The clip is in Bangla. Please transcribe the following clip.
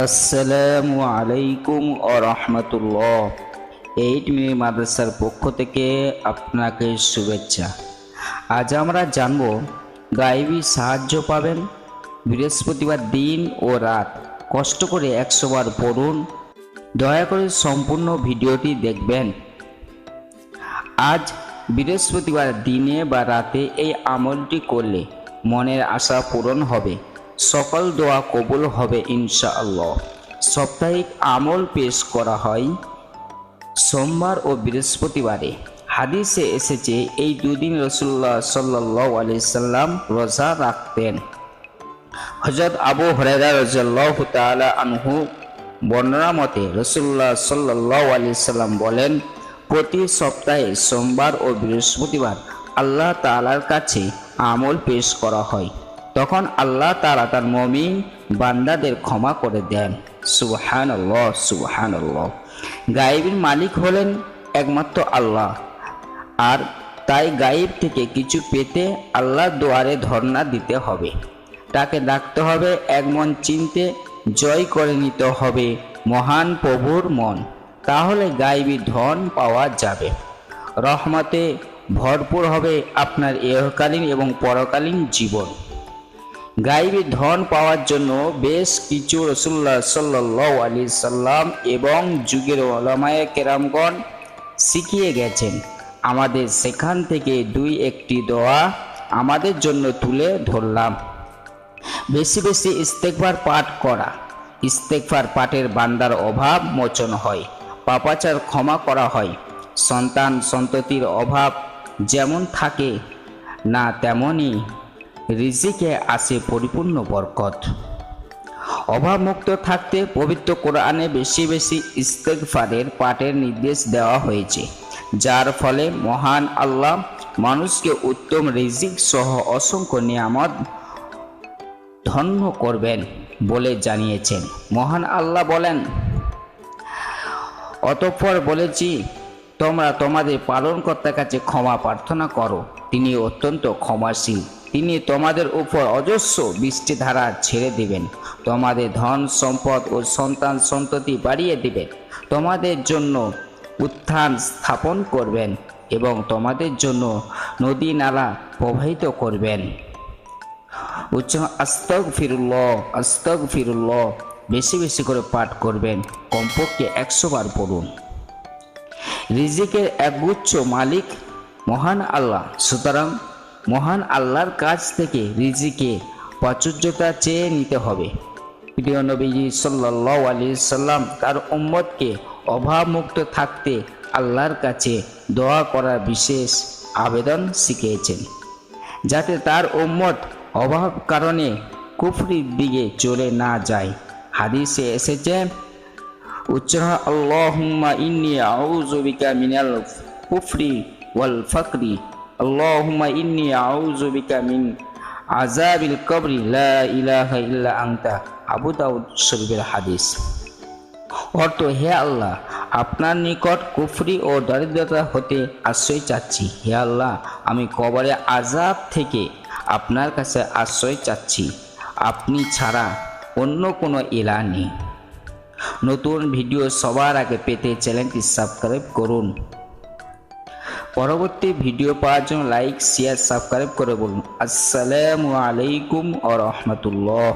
আসসালামু আলাইকুম ও রহমতুল্লাহ। এইট মিনি মাদ্রাসার পক্ষ থেকে আপনাকে শুভেচ্ছা। আজ আমরা জানব গাইবী সাহায্য পাবেন বৃহস্পতিবার দিন ও রাত। কষ্ট করে একশো বার পড়ুন। দয়া করে সম্পূর্ণ ভিডিওটি দেখবেন। আজ বৃহস্পতিবার দিনে বা রাতে এই আমলটি করলে মনের আশা পূরণ হবে। সকল দোয়া কবুল হবে ইনশাআল্লাহ। সাপ্তাহিক আমল পেশ করা হয় সোমবার ও বৃহস্পতিবারে। হাদিসে এসেছে, এই দুদিন রসুল্লাহ সাল্লাহ আলি সাল্লাম রোজা রাখতেন। হজরত আবু হরেরা রাজিয়াল্লাহ তাআলা আনহু বর্ণনা মতে রসুল্লাহ সাল্লাহ আলি সাল্লাম বলেন, প্রতি সপ্তাহে সোমবার ও বৃহস্পতিবার আল্লাহ তাআলার কাছে আমল পেশ করা হয়। তখন আল্লাহ তারা তার মমিন বান্দাদের ক্ষমা করে দেন। সুবহান আল্লাহ সুবহান আল্লাহ গায়েবের মালিক হলেন একমাত্র আল্লাহ। আর তাই গায়েব থেকে কিছু পেতে আল্লাহ দুয়ারে ধর্ণা দিতে হবে। তাকে ডাকতে হবে, এক মন চিনতে জয় করে নিতে হবে মহান প্রভুর মন। তাহলে গাইবী ধন পাওয়া যাবে। রহমতে ভরপুর হবে আপনার এহকালীন এবং পরকালীন জীবন। গাইবী ধন পাওয়ার জন্য বেশ কিছু রসুল্লাহ সাল্লাহ আলি সাল্লাম এবং যুগের ওলামায়ে কেরামগণ শিখিয়ে গেছেন। আমাদের সেখান থেকে দুই একটি দোয়া আমাদের জন্য তুলে ধরলাম। বেশি বেশি ইস্তেকবার পাঠ করা। ইস্তেকবার পাঠের বান্দার অভাব মোচন হয়। পাপাচার ক্ষমা করা হয়। সন্তান সন্ততির অভাব যেমন থাকে না তেমনই রিজিকে আসে পরিপূর্ণ বরকত। অভাবমুক্ত থাকতে পবিত্র কোরআনে বেশি বেশি ইস্তেকফারের পাঠের নির্দেশ দেওয়া হয়েছে, যার ফলে মহান আল্লাহ মানুষকে উত্তম রিজিক সহ অসংখ্য নিয়ামত ধন্য করবেন বলে জানিয়েছেন। মহান আল্লাহ বলেন, অতঃপর বলেছি, তোমরা তোমাদের পালনকর্তার কাছে ক্ষমা প্রার্থনা করো। তিনি অত্যন্ত ক্ষমাশীল। তিনি তোমাদের উপর অজস্র বৃষ্টি ধারা ছেড়ে দিবেন। তোমাদের ধন সম্পদ ও সন্তান সন্ততি বাড়িয়ে দিবেন। তোমাদের জন্য উত্থান স্থাপন করবেন এবং তোমাদের জন্য নদী নালা প্রবাহিত করবেন। উচ্চ আস্তক ফিরুল্লাহ আস্তক ফিরুল্লাহ বেশি বেশি করে পাঠ করবেন। কমপক্ষে একশো বার পড়ুন। রিজিকের একগুচ্ছ মালিক মহান আল্লাহ। সুতরাং মহান আল্লাহর কাছ থেকে রিজিকে, প্রাচুর্যতা চেয়ে নিতে হবে। প্রিয় নবীজি সাল্লাহ আলি সাল্লাম তার উম্মতকে অভাবমুক্ত থাকতে আল্লাহর কাছে দোয়া করার বিশেষ আবেদন শিখিয়েছেন, যাতে তার উম্মত অভাব কারণে কুফরির দিকে চলে না যায়। হাদিসে এসেছে, উচ্চারণ, আল্লাহুম্মা ইন্নি আউযু বিকা মিনাল কুফরি ওয়াল ফাকরি। আল্লাহুম্মা ইন্নি আউযু বিকা মিন আযাবিল কবরি লা ইলাহা ইল্লা আনতা আবু দাউদ শরীফের হাদিস অর্থ, হে আল্লাহ, আপনার নিকট কুফরি ও দরিদ্রতা হতে আশ্রয় চাচ্ছি। হে আল্লাহ, আমি কবরে আজাব থেকে আপনার কাছে আশ্রয় চাচ্ছি। আপনি ছাড়া অন্য কোনো এলা নেই। নতুন ভিডিও সবার আগে পেতে চ্যানেলটি সাবস্ক্রাইব করুন। পরবর্তী ভিডিও পাওয়ার জন্য লাইক শেয়ার সাবস্ক্রাইব করে বলুন। আসসালামু আলাইকুম ও রহমতুল্লাহ।